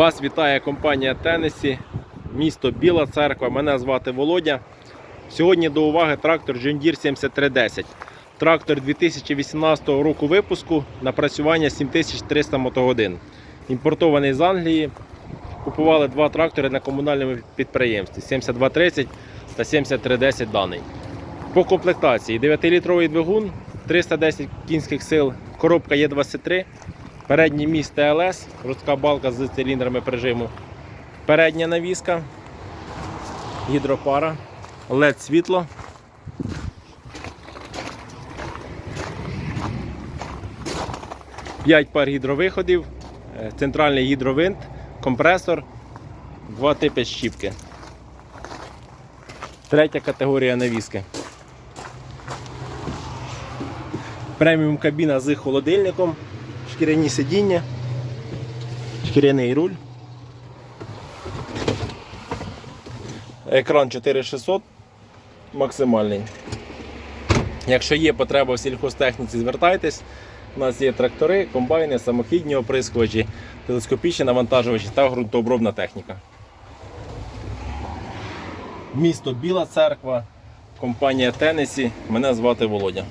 Вас вітає компанія Теннесі, місто Біла Церква. Мене звати Володя. Сьогодні до уваги трактор John Deere 7310. Трактор 2018 року випуску, напрацювання 7300 мотогодин. Імпортований з Англії. Купували два трактори на комунальному підприємстві 7230 та 7310 даний. По комплектації 9-літровий двигун, 310 кінських сил, коробка Є23, передній міст ТЛС, жорстка балка з циліндрами прижиму, передня навіска, гідропара, LED світло. П'ять пар гідровиходів, е, центральний гідровинт, компресор, два типи щіпки. Третя категорія навіски. Преміум кабіна з холодильником, шкіряні сидіння, шкіряний руль. Екран 4600 максимальний. Якщо є потреба в сільхозтехніці, звертайтесь. У нас є трактори, комбайни, самохідні оприскувачі, телескопічні навантажувачі та ґрунтообробна техніка. Місто Біла Церква, компанія Тенесі. Мене звати Володя.